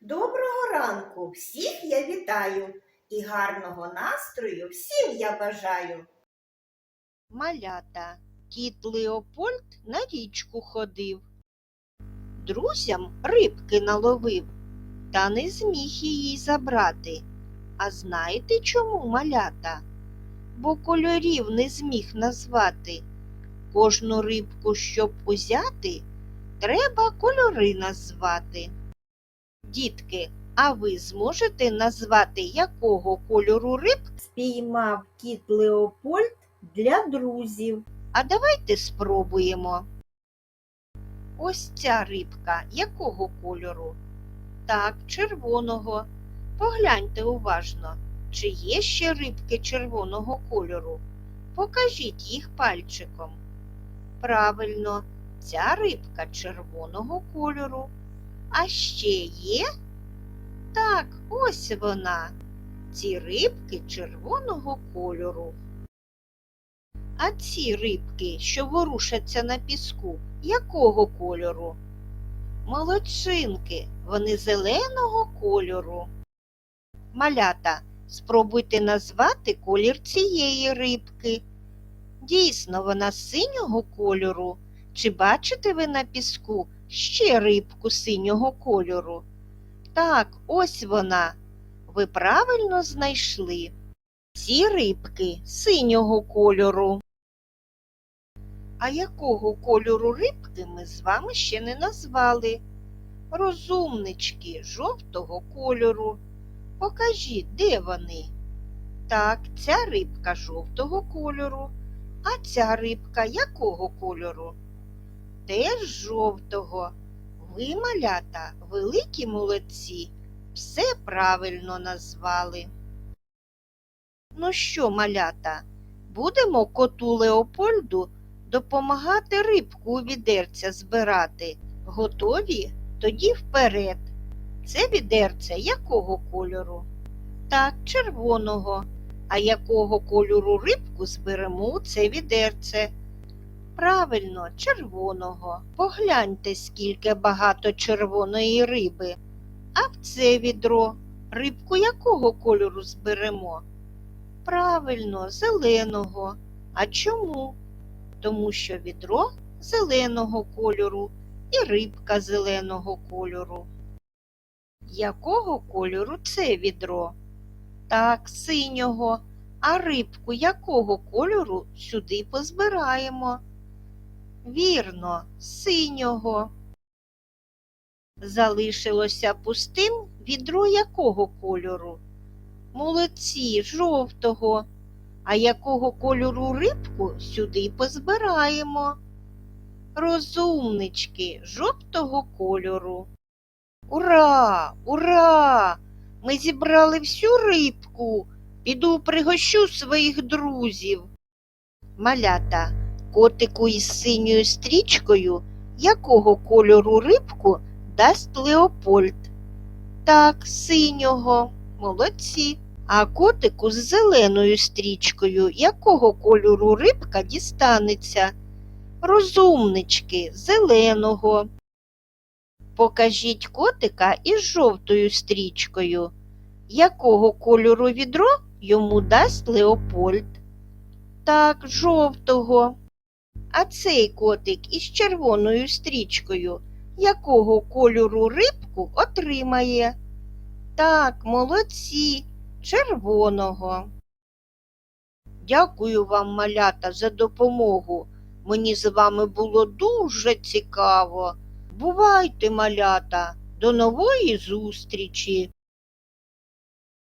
Доброго ранку! Всіх я вітаю і гарного настрою всім я бажаю. Малята, кіт Леопольд на річку ходив. Друзям рибки наловив, та не зміг її забрати. А знаєте чому малята? Бо кольорів не зміг назвати. Кожну рибку, щоб узяти, треба кольори назвати. Дітки, а ви зможете назвати, якого кольору риб Спіймав кіт Леопольд для друзів. А давайте спробуємо. Ось ця рибка якого кольору? Так, червоного. Погляньте уважно, чи є ще рибки червоного кольору. Покажіть їх пальчиком. Правильно, ця рибка червоного кольору. А ще є? Так, ось вона. Ці рибки червоного кольору. А ці рибки, що ворушаться на піску, якого кольору? Молодчинки, вони зеленого кольору. Малята, спробуйте назвати колір цієї рибки. Дійсно, вона синього кольору. Чи бачите ви на піску ще рибку синього кольору? Так, ось вона. Ви правильно знайшли. Ці рибки синього кольору. А якого кольору рибки ми з вами ще не назвали? Розумнички жовтого кольору. Покажіть, де вони? Так, ця рибка жовтого кольору, а ця рибка якого кольору? Теж жовтого. Ви, малята, великі молодці, все правильно назвали. Ну що, малята, будемо коту Леопольду допомагати рибку у відерця збирати. Готові? Тоді вперед. Це відерце якого кольору? Так, червоного. А якого кольору рибку зберемо у це відерце? Правильно, червоного. Погляньте, скільки багато червоної риби. А в це відро рибку якого кольору зберемо? Правильно, зеленого. А чому? Тому що відро зеленого кольору і рибка зеленого кольору. Якого кольору це відро? Так, синього. А рибку якого кольору сюди позбираємо? Вірно, синього. Залишилося пустим відро якого кольору? Молодці, жовтого. А якого кольору рибку сюди позбираємо? Розумнички жовтого кольору. Ура! Ура! Ми зібрали всю рибку. Піду пригощу своїх друзів. Малята, котику із синьою стрічкою, якого кольору рибку дасть Леопольд? Так, синього. Молодці. А котику з зеленою стрічкою, якого кольору рибка дістанеться? Розумнички, зеленого. Покажіть котика із жовтою стрічкою. Якого кольору відро йому дасть Леопольд? Так, жовтого. А цей котик із червоною стрічкою, якого кольору рибку отримає? Так, молодці, червоного. Дякую вам, малята, за допомогу. Мені з вами було дуже цікаво. Бувайте, малята, до нової зустрічі!